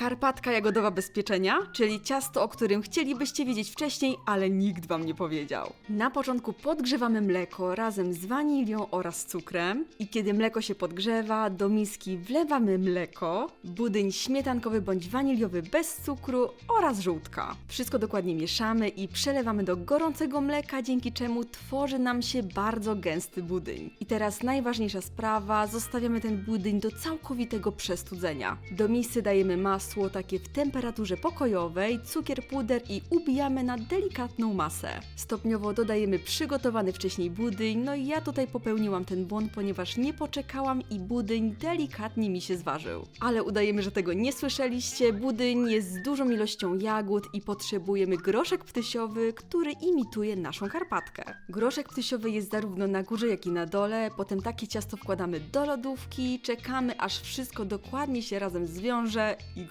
Karpatka jagodowa bezpieczenia, czyli ciasto, o którym chcielibyście wiedzieć wcześniej, ale nikt wam nie powiedział. Na początku podgrzewamy mleko razem z wanilią oraz cukrem i kiedy mleko się podgrzewa, do miski wlewamy mleko, budyń śmietankowy bądź waniliowy bez cukru oraz żółtka. Wszystko dokładnie mieszamy i przelewamy do gorącego mleka, dzięki czemu tworzy nam się bardzo gęsty budyń. I teraz najważniejsza sprawa, zostawiamy ten budyń do całkowitego przestudzenia. Do misy dajemy masło takie w temperaturze pokojowej, cukier, puder i ubijamy na delikatną masę. Stopniowo dodajemy przygotowany wcześniej budyń, no i ja tutaj popełniłam ten błąd, ponieważ nie poczekałam i budyń delikatnie mi się zważył. Ale udajemy, że tego nie słyszeliście. Budyń jest z dużą ilością jagód i potrzebujemy groszek ptysiowy, który imituje naszą karpatkę. Groszek ptysiowy jest zarówno na górze, jak i na dole. Potem takie ciasto wkładamy do lodówki, czekamy aż wszystko dokładnie się razem zwiąże i